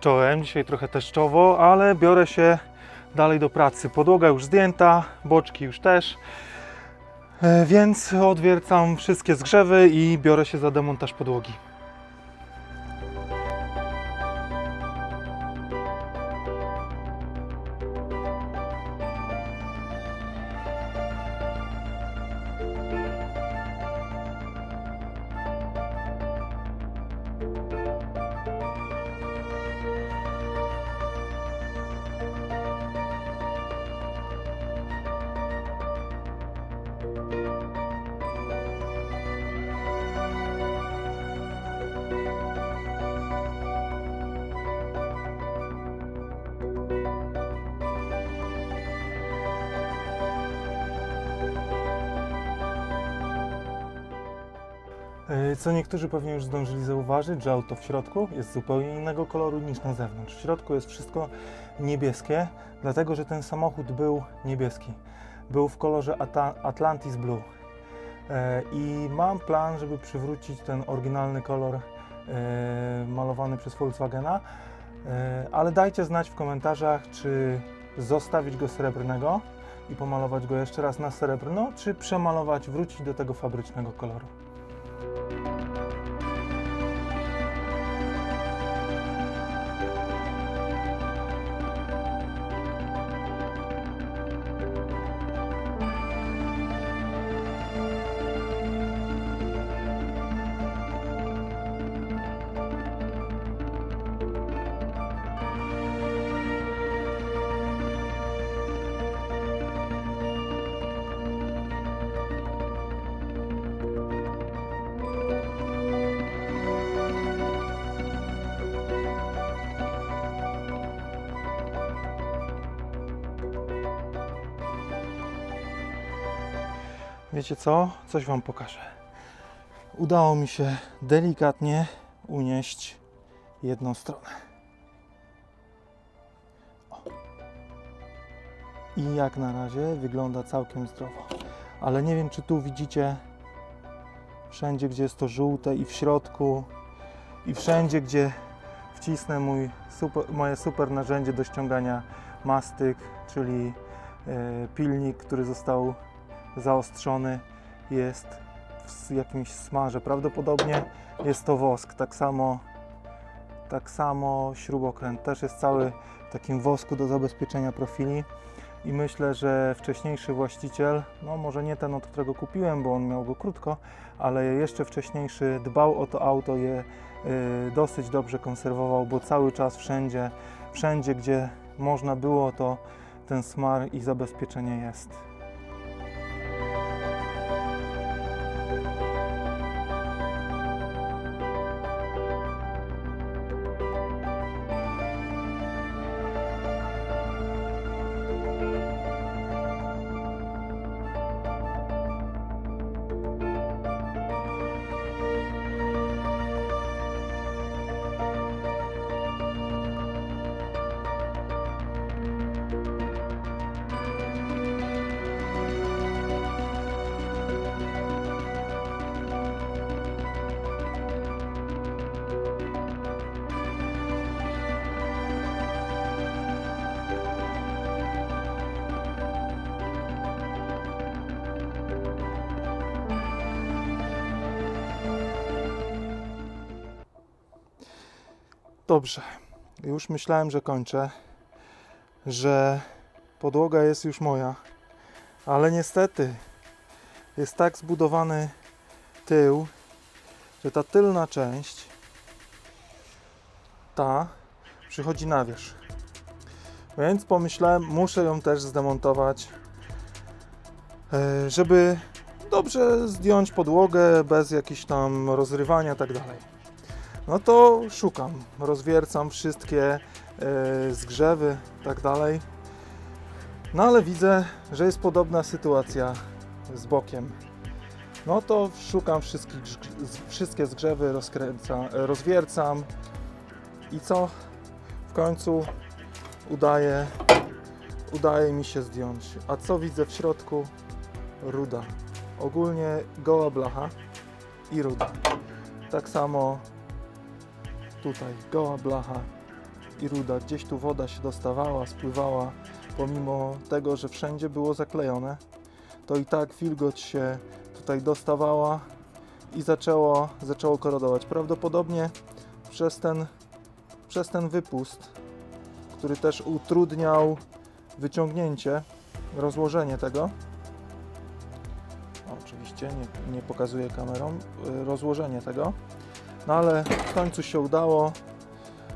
Czołem, dzisiaj trochę teszczowo, ale biorę się dalej do pracy. Podłoga już zdjęta, boczki już też, E, więc odwiercam wszystkie zgrzewy i biorę się za demontaż podłogi. Co niektórzy pewnie już zdążyli zauważyć, że auto w środku jest zupełnie innego koloru niż na zewnątrz. W środku jest wszystko niebieskie, dlatego że ten samochód był niebieski. Był w kolorze Atlantis Blue. E, I mam plan, żeby przywrócić ten oryginalny kolor e, malowany przez Volkswagena. E, Ale dajcie znać w komentarzach, czy zostawić go srebrnego i pomalować go jeszcze raz na srebrno, czy przemalować, wrócić do tego fabrycznego koloru. Wiecie co? Coś Wam pokażę. Udało mi się delikatnie unieść jedną stronę. O. I jak na razie wygląda całkiem zdrowo. Ale nie wiem, czy tu widzicie wszędzie, gdzie jest to żółte i w środku i wszędzie, gdzie wcisnę mój super, moje super narzędzie do ściągania mastyk, czyli e, pilnik, który został zaostrzony jest w jakimś smarze. Prawdopodobnie jest to wosk. Tak samo, tak samo śrubokręt też jest cały w takim wosku do zabezpieczenia profili. I myślę, że wcześniejszy właściciel, no może nie ten, od którego kupiłem, bo on miał go krótko, ale jeszcze wcześniejszy dbał o to auto, je y, dosyć dobrze konserwował, bo cały czas wszędzie, wszędzie gdzie można było, to ten smar i zabezpieczenie jest. Dobrze. Już myślałem, że kończę, że podłoga jest już moja, ale niestety jest tak zbudowany tył, że ta tylna część, ta przychodzi na wierzch. Więc pomyślałem, muszę ją też zdemontować, e, żeby dobrze zdjąć podłogę bez jakichś tam rozrywania i tak dalej. No to szukam, rozwiercam wszystkie e, zgrzewy, tak dalej. No ale widzę, że jest podobna sytuacja z bokiem. No to szukam wszystkich, wszystkie zgrzewy, rozkręcam, e, rozwiercam i co? W końcu udaje, udaje mi się zdjąć. A co widzę w środku? Ruda. Ogólnie goła blacha i ruda. Tak samo tutaj goła blacha i ruda. Gdzieś tu woda się dostawała, spływała, pomimo tego, że wszędzie było zaklejone, to i tak wilgoć się tutaj dostawała i zaczęło, zaczęło korodować. Prawdopodobnie przez ten, przez ten wypust, który też utrudniał wyciągnięcie, rozłożenie tego. Oczywiście nie, nie pokazuję kamerą y, rozłożenie tego, no ale w końcu się udało.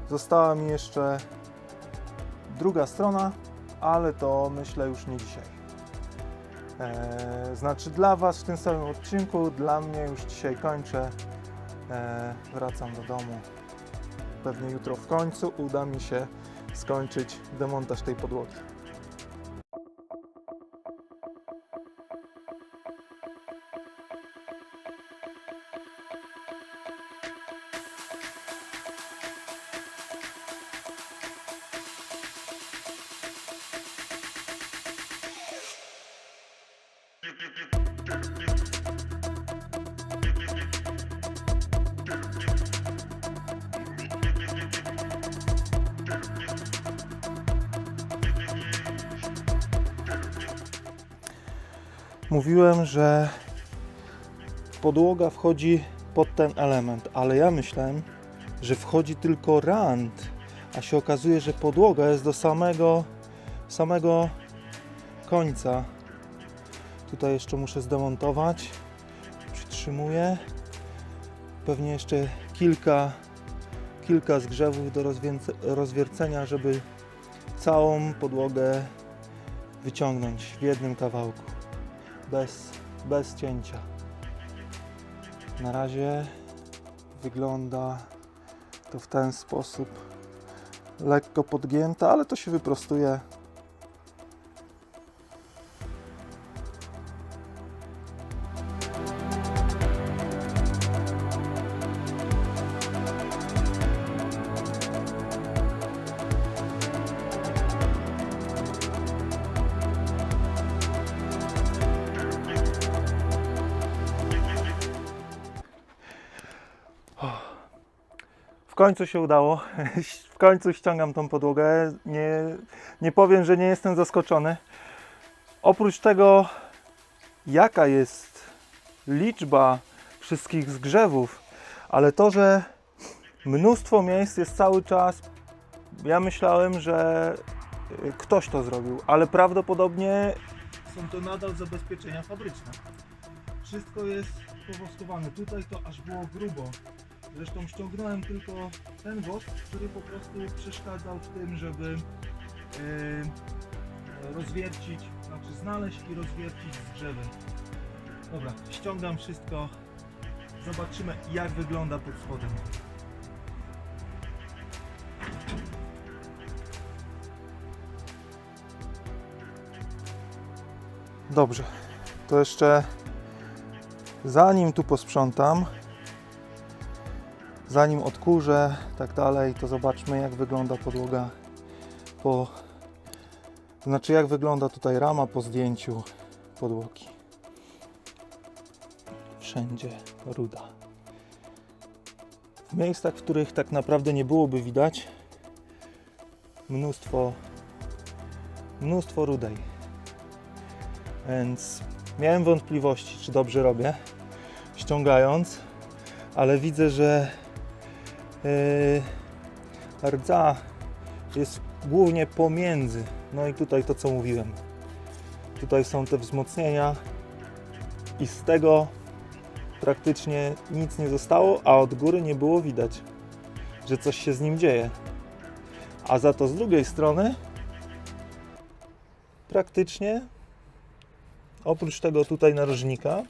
Została mi jeszcze druga strona, ale to myślę już nie dzisiaj. Eee, znaczy dla Was w tym samym odcinku, dla mnie już dzisiaj kończę. Eee, wracam do domu. Pewnie jutro w końcu uda mi się skończyć demontaż tej podłogi. Mówiłem, że podłoga wchodzi pod ten element, ale ja myślałem, że wchodzi tylko rand, a się okazuje, że podłoga jest do samego, samego końca. Tutaj jeszcze muszę zdemontować. Przytrzymuję. Pewnie jeszcze kilka, kilka zgrzewów do rozwiercenia, żeby całą podłogę wyciągnąć w jednym kawałku bez, bez cięcia. Na razie wygląda to w ten sposób. Lekko podgięta, ale to się wyprostuje. Końcu się udało. W końcu ściągam tą podłogę. Nie, nie powiem, że nie jestem zaskoczony. Oprócz tego, jaka jest liczba wszystkich zgrzewów, ale to, że mnóstwo miejsc jest cały czas. Ja myślałem, że y, ktoś to zrobił, ale prawdopodobnie są to nadal zabezpieczenia fabryczne. Wszystko jest powoskowane. Tutaj to aż było grubo. Zresztą ściągnąłem tylko ten wosk, który po prostu przeszkadzał w tym, żeby yy, rozwiercić, znaczy znaleźć i rozwiercić zgrzewy. Dobra, ściągam wszystko. Zobaczymy jak wygląda pod spodem. Dobrze, to jeszcze zanim tu posprzątam, zanim odkurzę, tak dalej, to zobaczmy jak wygląda podłoga po... Znaczy jak wygląda tutaj rama po zdjęciu podłogi. Wszędzie ruda. W miejscach, w których tak naprawdę nie byłoby widać, mnóstwo, mnóstwo rudej. Więc miałem wątpliwości, czy dobrze robię, ściągając, ale widzę, że rdza jest głównie pomiędzy. No i tutaj to co mówiłem. Tutaj są te wzmocnienia i z tego praktycznie nic nie zostało, a od góry nie było widać, że coś się z nim dzieje. A za to z drugiej strony praktycznie oprócz tego tutaj narożnika,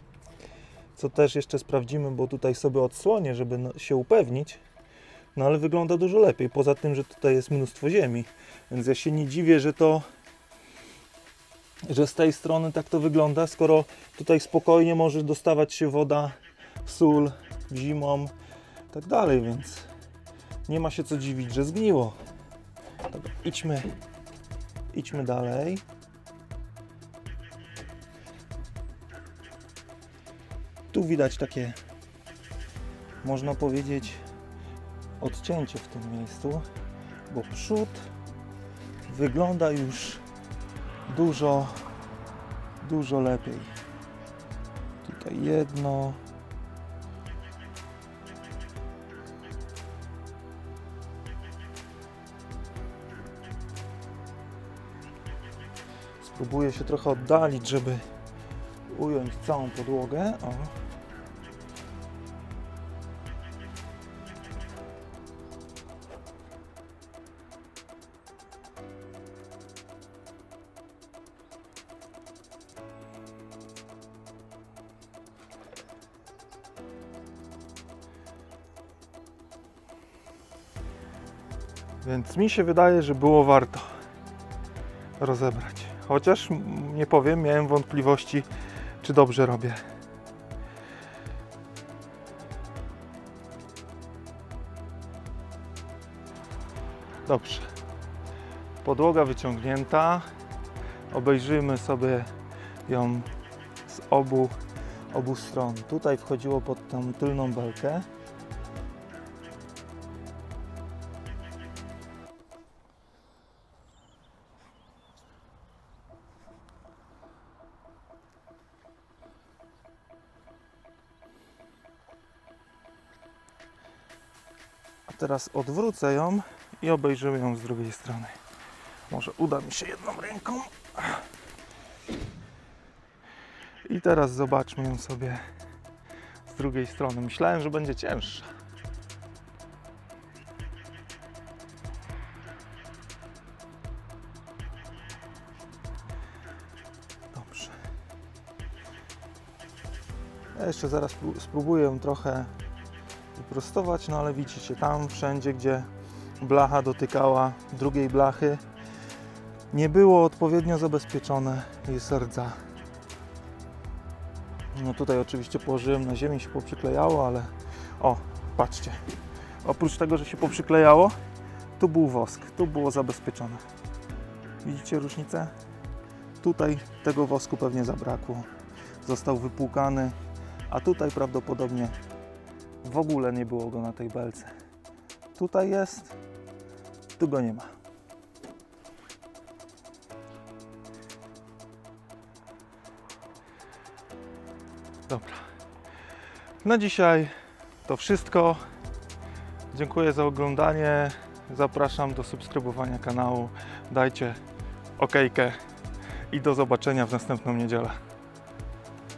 co też jeszcze sprawdzimy, bo tutaj sobie odsłonię, żeby no- się upewnić, no ale wygląda dużo lepiej. Poza tym, że tutaj jest mnóstwo ziemi. Więc ja się nie dziwię, że to że z tej strony tak to wygląda, skoro tutaj spokojnie może dostawać się woda, sól zimą tak dalej, więc nie ma się co dziwić, że zgniło. Dobra, idźmy, idźmy dalej. Tu widać takie, można powiedzieć, odcięcie w tym miejscu, bo przód wygląda już dużo, dużo lepiej. Tutaj jedno. Spróbuję się trochę oddalić, żeby ująć całą podłogę. O. Więc mi się wydaje, że było warto rozebrać. Chociaż nie powiem, miałem wątpliwości, czy dobrze robię. Dobrze. Podłoga wyciągnięta. Obejrzyjmy sobie ją z obu, obu stron. Tutaj wchodziło pod tą tylną belkę. Teraz odwrócę ją i obejrzymy ją z drugiej strony. Może uda mi się jedną ręką. I teraz zobaczmy ją sobie z drugiej strony. Myślałem, że będzie cięższa. Dobrze. Ja jeszcze zaraz pró- spróbuję trochę wyprostować, no ale widzicie, tam wszędzie, gdzie blacha dotykała drugiej blachy, nie było odpowiednio zabezpieczone jest rdza. No tutaj oczywiście położyłem na ziemi, się poprzyklejało, ale o, patrzcie. Oprócz tego, że się poprzyklejało, tu był wosk, tu było zabezpieczone. Widzicie różnicę? Tutaj tego wosku pewnie zabrakło. Został wypłukany, a tutaj prawdopodobnie w ogóle nie było go na tej belce. Tutaj jest, tu go nie ma. Dobra. Na dzisiaj to wszystko. Dziękuję za oglądanie. Zapraszam do subskrybowania kanału. Dajcie okejkę i do zobaczenia w następną niedzielę.